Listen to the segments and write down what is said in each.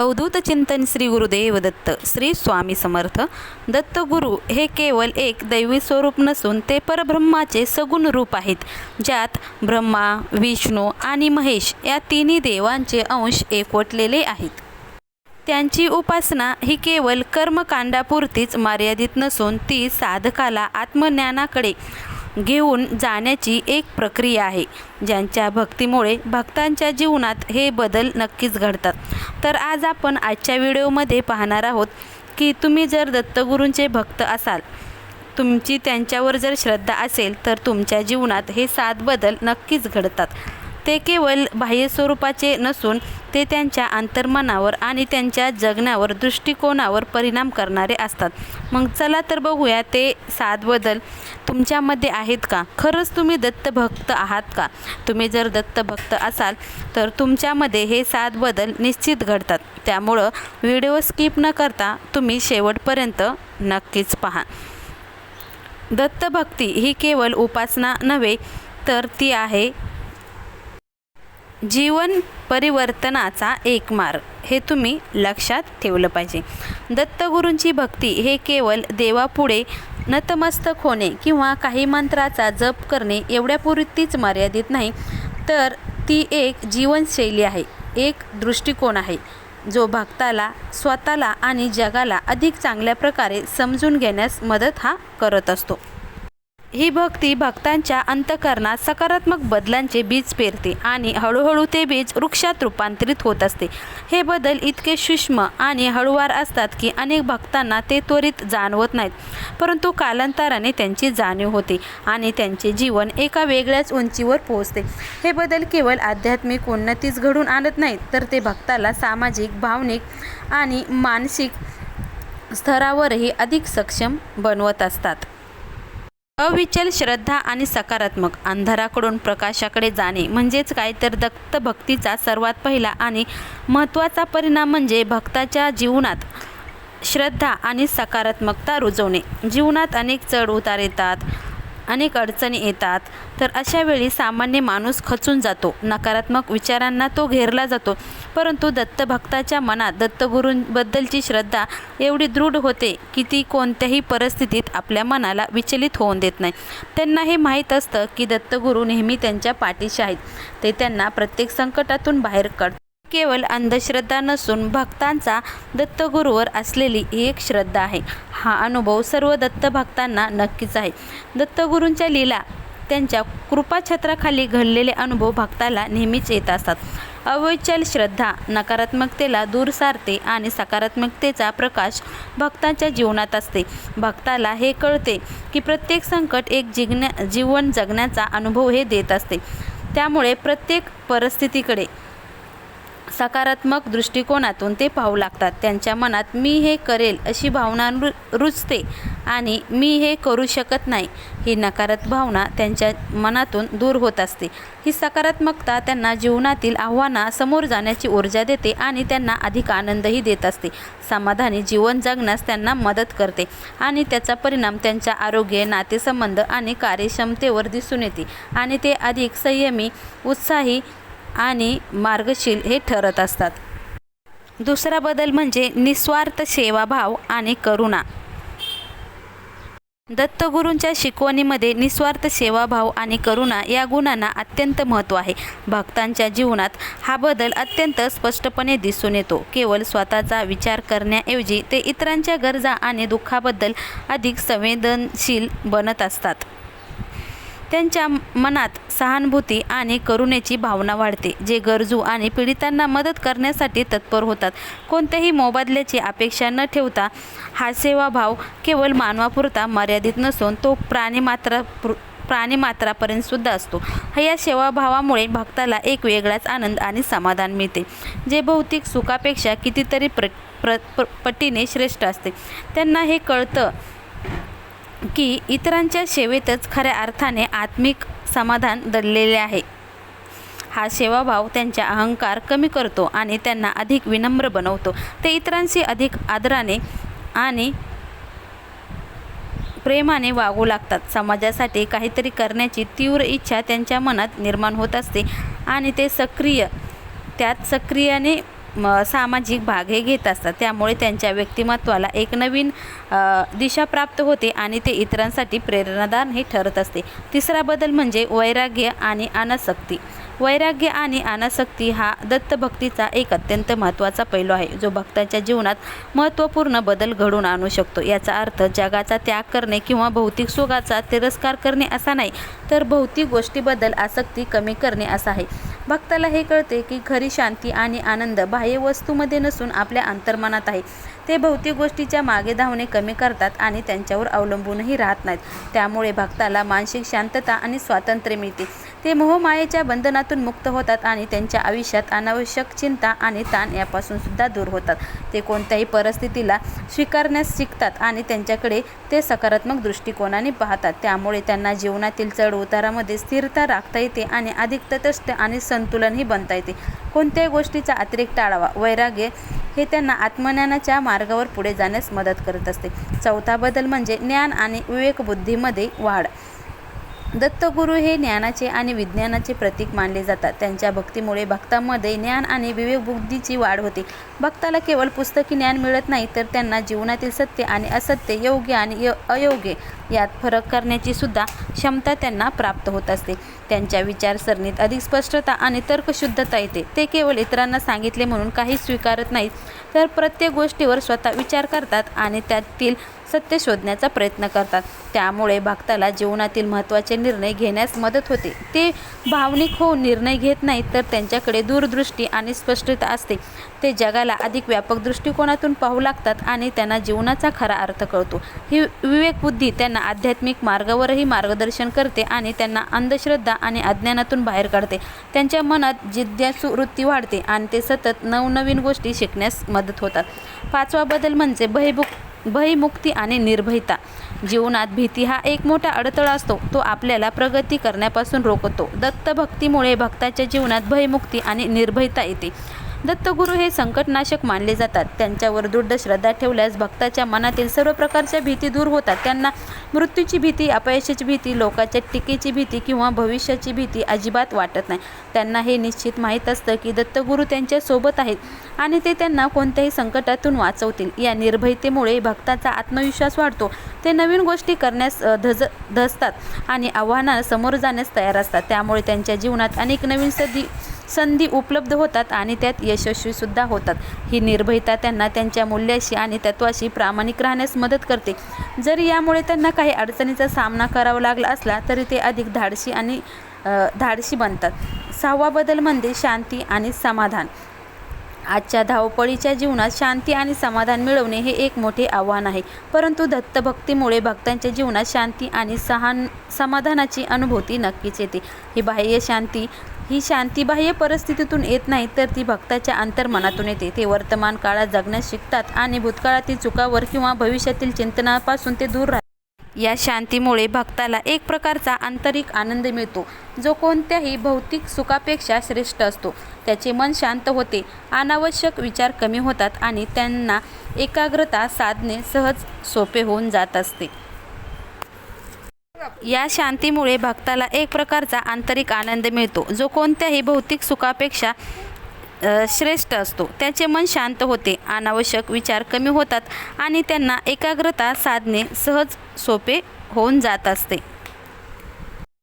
अवधूत चिंतन श्री गुरुदेव दत्त श्री स्वामी समर्थ. दत्त गुरु हे केवळ एक दैवी स्वरूप नसून ते परब्रह्माचे सगुण रूप आहेत ज्यात ब्रह्मा विष्णू आणि महेश या तिन्ही देवांचे अंश एकवटलेले आहेत. त्यांची उपासना ही केवळ कर्मकांडापुरतीच मर्यादित नसून ती साधकाला आत्मज्ञानाकडे घेऊन जाण्याची एक प्रक्रिया आहे. ज्यांच्या भक्तीमुळे भक्तांच्या जीवनात हे बदल नक्कीच घडतात. तर आज आपण आजच्या व्हिडिओमध्ये पाहणार आहोत की तुम्ही जर दत्तगुरूंचे भक्त असाल तुमची त्यांच्यावर जर श्रद्धा असेल तर तुमच्या जीवनात हे सात बदल नक्कीच घडतात. ते केवळ बाह्य स्वरूपाचे नसून ते त्यांच्या अंतर्मनावर आणि त्यांच्या जगण्यावर दृष्टिकोनावर परिणाम करणारे असतात. मग चला तर बघूया ते सात बदल तुमच्यामध्ये आहेत का? खरंच तुम्ही दत्तभक्त आहात का? तुम्ही जर दत्तभक्त असाल तर तुमच्यामध्ये हे सात बदल निश्चित घडतात. त्यामुळं व्हिडिओ स्किप न करता तुम्ही शेवटपर्यंत नक्कीच पहा. दत्तभक्ती ही केवळ उपासना नव्हे तर ती आहे जीवन परिवर्तनाचा एक मार्ग. हे तुम्ही लक्षात ठेवलं पाहिजे. दत्तगुरूंची भक्ती हे केवळ देवापुढे नतमस्तक होणे किंवा काही मंत्राचा जप करणे एवढ्यापुरतीच मर्यादित नाही तर ती एक जीवनशैली आहे एक दृष्टिकोन आहे जो भक्ताला स्वतःला आणि जगाला अधिक चांगल्या प्रकारे समजून घेण्यास मदत हा करत असतो. ही भक्ती भक्तांच्या अंतकरणात सकारात्मक बदलांचे बीज पेरते आणि हळूहळू ते बीज वृक्षात रूपांतरित होत असते. हे बदल इतके सूक्ष्म आणि हळूवार असतात की अनेक भक्तांना ते त्वरित जाणवत नाहीत परंतु कालांतराने त्यांची जाणीव होते आणि त्यांचे जीवन एका वेगळ्याच उंचीवर पोहोचते. हे बदल केवळ आध्यात्मिक उन्नतीच घडून आणत नाहीत तर ते भक्ताला सामाजिक भावनिक आणि मानसिक स्तरावरही अधिक सक्षम बनवत असतात. अविचल श्रद्धा आणि सकारात्मक. अंधाराकडून प्रकाशाकडे जाणे म्हणजेच काय? तर दत्त भक्तीचा सर्वात पहिला आणि महत्त्वाचा परिणाम म्हणजे भक्ताच्या जीवनात श्रद्धा आणि सकारात्मकता रुजवणे. जीवनात अनेक चढ उतार येतात. अनेक अडचणी येतात. तर अशा वेळी सामान्य माणूस खचून जातो. नकारात्मक विचारांना तो घेरला जातो. परंतु दत्तभक्ताच्या मनात दत्तगुरूंबद्दलची श्रद्धा एवढी दृढ होते की ती कोणत्याही परिस्थितीत आपल्या मनाला विचलित होऊन देत नाही. त्यांना हे माहीत असतं की दत्तगुरू नेहमी त्यांच्या पाठीशी आहेत. ते त्यांना प्रत्येक संकटातून बाहेर काढ केवळ अंधश्रद्धा नसून भक्तांचा दत्तगुरूवर असलेली ही एक श्रद्धा आहे. हा अनुभव सर्व दत्तभक्तांना नक्कीच आहे. दत्तगुरूंच्या लीला त्यांच्या कृपाछत्राखाली घडलेले अनुभव भक्ताला नेहमीच येत असतात. अवैचल श्रद्धा नकारात्मकतेला दूर सारते आणि सकारात्मकतेचा प्रकाश भक्तांच्या जीवनात असते. भक्ताला हे कळते की प्रत्येक संकट एक जिग्न्या जीवन जगण्याचा अनुभव हे देत असते. त्यामुळे प्रत्येक परिस्थितीकडे सकारात्मक दृष्टिकोनातून ते पाहू लागतात. त्यांच्या मनात मी हे करेल अशी भावना रु रुजते आणि मी हे करू शकत नाही. ही नकारात्मक भावना त्यांच्या मनातून दूर होत असते. ही सकारात्मकता त्यांना जीवनातील आव्हाना समोर जाण्याची ऊर्जा देते आणि त्यांना अधिक आनंदही देत असते. समाधानी जीवन जगण्यास त्यांना मदत करते आणि त्याचा परिणाम त्यांच्या आरोग्य नातेसंबंध आणि कार्यक्षमतेवर दिसून येते आणि ते अधिक संयमी उत्साही आणि मार्गशील हे ठरत असतात. दुसरा बदल म्हणजे निस्वार्थ सेवाभाव आणि करुणा. दत्तगुरूंच्या शिकवणीमध्ये निस्वार्थ सेवाभाव आणि करुणा या गुणांना अत्यंत महत्त्व आहे. भक्तांच्या जीवनात हा बदल अत्यंत स्पष्टपणे दिसून येतो. केवळ स्वतःचा विचार करण्याऐवजी ते इतरांच्या गरजा आणि दुःखाबद्दल अधिक संवेदनशील बनत असतात. त्यांच्या मनात सहानुभूती आणि करुणेची भावना वाढते जे गरजू आणि पीडितांना मदत करण्यासाठी तत्पर होतात. कोणत्याही मोबदल्याची अपेक्षा न ठेवता हा सेवाभाव केवळ मानवापुरता मर्यादित नसून तो प्राणीमात्रा प्राणीमात्रापर्यंत सुद्धा असतो. या सेवाभावामुळे भक्ताला एक वेगळाच आनंद आणि समाधान मिळते जे भौतिक सुखापेक्षा कितीतरी प्र प्र प्र पटीने श्रेष्ठ असते. त्यांना हे कळतं की इतरांच्या सेवेतच खऱ्या अर्थाने आत्मिक समाधान दडलेले आहे. हा सेवाभाव त्यांचा अहंकार कमी करतो आणि त्यांना अधिक विनम्र बनवतो. ते इतरांशी अधिक आदराने आणि प्रेमाने वागू लागतात. समाजासाठी काहीतरी करण्याची तीव्र इच्छा त्यांच्या मनात निर्माण होत असते आणि ते सक्रिय त्यात सक्रियाने म, सामाजिक भाग हे घेत असतात. त्यामुळे त्यांच्या व्यक्तिमत्वाला एक नवीन दिशा प्राप्त होते आणि ते इतरांसाठी प्रेरणादान हे ठरत असते. तिसरा बदल म्हणजे वैराग्य आणि अनासक्ती वैराग्य आणि अनासक्ती हा दत्तभक्तीचा एक अत्यंत महत्त्वाचा पैलू आहे जो भक्ताच्या जीवनात महत्त्वपूर्ण बदल घडून आणू शकतो. याचा अर्थ जगाचा त्याग करणे किंवा भौतिक सुखाचा तिरस्कार करणे असा नाही तर भौतिक गोष्टीबद्दल आसक्ती कमी करणे असा आहे. भक्ताला हे कळते की खरी शांती आणि आनंद बाह्य वस्तूमध्ये नसून आपल्या अंतर्मनात आहे. ते भौतिक गोष्टीच्या मागे धावणे कमी करतात आणि त्यांच्यावर अवलंबूनही राहत नाहीत. त्यामुळे भक्ताला मानसिक शांतता आणि स्वातंत्र्य मिळते. ते मोहमायेच्या बंधनातून मुक्त होतात आणि त्यांच्या आयुष्यात अनावश्यक चिंता आणि ताण यापासून सुद्धा दूर होतात. ते कोणत्याही परिस्थितीला स्वीकारण्यास शिकतात आणि त्यांच्याकडे ते सकारात्मक दृष्टिकोनाने पाहतात. त्यामुळे त्यांना जीवनातील चढ उतारामध्ये स्थिरता राखता येते आणि अधिक तटस्थ आणि संतुलनही बनता येते. कोणत्याही गोष्टीचा अतिरेक टाळावा. वैराग्य हे त्यांना आत्मज्ञानाच्या मार्गावर पुढे जाण्यास मदत करत असते. चौथा बदल म्हणजे ज्ञान आणि विवेकबुद्धीमध्ये वाढ. दत्तगुरू हे ज्ञानाचे आणि विज्ञानाचे प्रतीक मानले जातात. त्यांच्या भक्तीमुळे भक्तामध्ये ज्ञान आणि विवेकबुद्धीची वाढ होते. भक्ताला केवळ पुस्तकी ज्ञान मिळत नाही तर त्यांना जीवनातील सत्य आणि असत्य योग्य आणि य अयोग्य यात फरक करण्याची सुद्धा क्षमता त्यांना प्राप्त होत असते. त्यांच्या विचारसरणीत अधिक स्पष्टता आणि तर्कशुद्धता येते. ते केवळ इतरांना सांगितले म्हणून काही स्वीकारत नाहीत तर प्रत्येक गोष्टीवर स्वतः विचार करतात आणि त्यातील सत्य शोधण्याचा प्रयत्न करतात. त्यामुळे भक्ताला जीवनातील महत्त्वाचे निर्णय घेण्यास मदत होते. ते भावनिक होऊन निर्णय घेत नाहीत तर त्यांच्याकडे दूरदृष्टी आणि स्पष्टता असते. ते जगाला अधिक व्यापक दृष्टिकोनातून पाहू लागतात आणि त्यांना जीवनाचा खरा अर्थ कळतो. ही विवेकबुद्धी त्यांना आध्यात्मिक मार्गावरही मार्गदर्शन करते आणि त्यांना अंधश्रद्धा आणि अज्ञानातून बाहेर काढते. त्यांच्या मनात जिज्ञासू वृत्ती वाढते आणि ते सतत नवनवीन गोष्टी शिकण्यास मदत होतात. पाचवा बदल म्हणजे भयभूक भयमुक्ती आणि निर्भयता. जीवनात भीती हा एक मोठा अडथळा असतो. तो आपल्याला प्रगती करण्यापासून रोखतो. दत्तभक्तीमुळे भक्ताच्या जीवनात भयमुक्ती आणि निर्भयता येते. दत्तगुरू हे संकटनाशक मानले जातात. त्यांच्यावर दृढ श्रद्धा ठेवल्यास भक्ताच्या मनातील सर्व प्रकारच्या भीती दूर होतात. त्यांना मृत्यूची भीती अपयशाची भीती लोकाच्या टीकेची भीती किंवा भविष्याची भीती अजिबात वाटत नाही. त्यांना हे निश्चित माहीत असतं की दत्तगुरू त्यांच्यासोबत आहेत आणि ते त्यांना कोणत्याही संकटातून वाचवतील. या निर्भयतेमुळे भक्ताचा आत्मविश्वास वाढतो. ते नवीन गोष्टी करण्यास धज धसतात आणि आव्हानांना समोर जाण्यास तयार असतात. त्यामुळे त्यांच्या जीवनात अनेक नवीन सदी संधी उपलब्ध होतात आणि त्यात यशस्वीसुद्धा होतात. ही निर्भयता त्यांना त्यांच्या मूल्याशी आणि तत्वाशी प्रामाणिक राहण्यास मदत करते. जरी यामुळे त्यांना काही अडचणीचा सामना करावा लागला असला तरी ते अधिक धाडशी आणि धाडशी बनतात. सहावा बदल म्हणजे शांती आणि समाधान. आजच्या धावपळीच्या जीवनात शांती आणि समाधान मिळवणे हे एक मोठे आव्हान आहे. परंतु दत्तभक्तीमुळे भक्तांच्या जीवनात शांती आणि सहान समाधानाची अनुभूती नक्कीच येते. ही बाह्य शांती ही शांती बाह्य परिस्थितीतून येत नाही तर ती भक्ताच्या अंतर्मनातून येते. ते वर्तमान काळात जगण्यास शिकतात आणि भूतकाळातील चुकावर किंवा भविष्यातील चिंतनापासून ते दूर राहतात. या शांतीमुळे भक्ताला एक प्रकारचा आंतरिक आनंद मिळतो. जो कोणत्याही भौतिक सुखापेक्षा श्रेष्ठ असतो. त्याचे मन शांत होते. अनावश्यक विचार कमी होतात आणि त्यांना एकाग्रता साधणे सहज सोपे होऊन जात असते. या शांतीमुळे भक्ताला एक प्रकारचा आंतरिक आनंद मिळतो. जो कोणत्याही भौतिक सुखापेक्षा श्रेष्ठ असतो. त्याचे मन शांत होते. अनावश्यक विचार कमी होतात आणि त्यांना एकाग्रता साधणे सहज सोपे होऊन जात असते.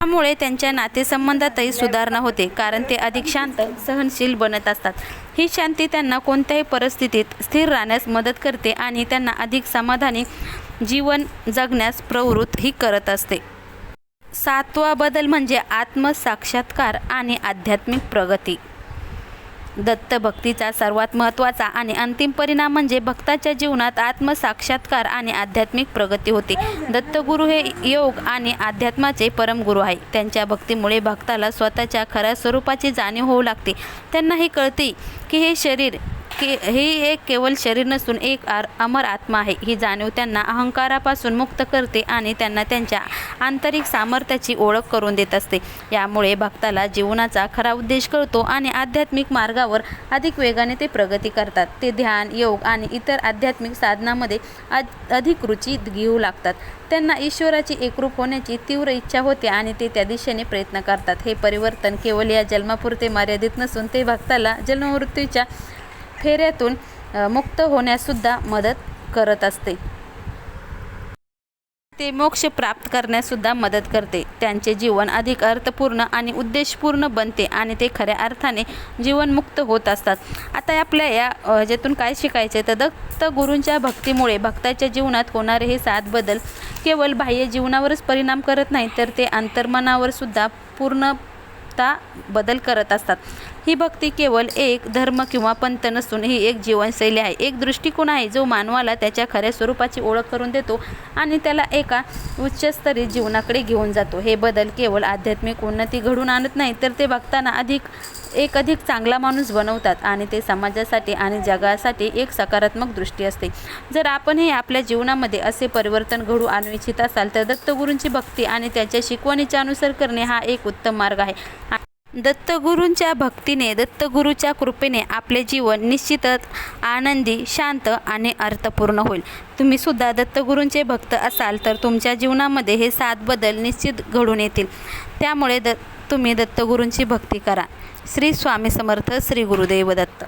त्यामुळे त्यांच्या नातेसंबंधातही सुधारणा होते कारण ते अधिक शांत सहनशील बनत असतात. ही शांती त्यांना कोणत्याही परिस्थितीत स्थिर राहण्यास मदत करते आणि त्यांना अधिक समाधानी जीवन जगण्यास प्रवृत्त ही करत असते. सातवा बदल म्हणजे आत्मसाक्षात्कार आणि आध्यात्मिक प्रगती. दत्तभक्तीचा सर्वात महत्त्वाचा आणि अंतिम परिणाम म्हणजे भक्ताच्या जीवनात आत्मसाक्षात्कार आणि आध्यात्मिक प्रगती होते. दत्तगुरू हे योग आणि अध्यात्माचे परमगुरू आहे त्यांच्या भक्तीमुळे भक्ताला स्वतःच्या खऱ्या स्वरूपाची जाणीव होऊ लागते. त्यांना हे कळते की हे शरीर की हे एक केवळ शरीर नसून एक आर अमर आत्मा आहे. ही जाणीव त्यांना अहंकारापासून मुक्त करते आणि त्यांना त्यांच्या आंतरिक सामर्थ्याची ओळख करून देत असते. यामुळे भक्ताला जीवनाचा खरा उद्देश कळतो आणि आध्यात्मिक मार्गावर अधिक वेगाने ते प्रगती करतात. ते ध्यान योग आणि इतर आध्यात्मिक साधनामध्ये अधिक रुची घेऊ लागतात. त्यांना ईश्वराची एकरूप होण्याची तीव्र इच्छा होते आणि ते त्या दिशेने प्रयत्न करतात. हे परिवर्तन केवळ या जन्मापुरते मर्यादित नसून ते भक्ताला जन्ममृत्यूच्या फेऱ्यातून मुक्त होण्याससुद्धा मदत करत असते. ते मोक्ष प्राप्त करण्याससुद्धा मदत करते. त्यांचे जीवन अधिक अर्थपूर्ण आणि उद्देशपूर्ण बनते आणि ते खऱ्या अर्थाने जीवनमुक्त होत असतात. आता आपल्या या ह्याच्यातून काय शिकायचे तर दत्त गुरूंच्या भक्तीमुळे भक्ताच्या जीवनात होणारे हे सात बदल केवळ बाह्य जीवनावरच परिणाम करत नाही तर ते अंतर्मनावर सुद्धा पूर्णता बदल करत असतात. ही भक्ती केवळ एक धर्म किंवा पंथ नसून ही एक जीवनशैली आहे. एक दृष्टिकोन आहे जो मानवाला त्याच्या खऱ्या स्वरूपाची ओळख करून देतो आणि त्याला एका उच्चस्तरीय जीवनाकडे घेऊन जातो. हे बदल केवळ आध्यात्मिक उन्नती घडून आणत नाही तर ते बघताना अधिक एक अधिक चांगला माणूस बनवतात आणि ते समाजासाठी आणि जगासाठी एक सकारात्मक दृष्टी असते. जर आपणही आपल्या जीवनामध्ये असे परिवर्तन घडू आणू इच्छित असाल तर दत्तगुरूंची भक्ती आणि त्याच्या शिकवणीचे अनुसर करणे हा एक उत्तम मार्ग आहे. दत्तगुरूंच्या भक्तीने दत्तगुरूच्या कृपेने आपले जीवन निश्चितच आनंदी शांत आणि अर्थपूर्ण होईल. तुम्ही सुद्धा दत्तगुरूंचे भक्त असाल तर तुमच्या जीवनामध्ये हे सात बदल निश्चित घडून येतील. त्यामुळे द तुम्ही दत्तगुरूंची भक्ती करा. श्री स्वामी समर्थ श्री गुरुदेव दत्त.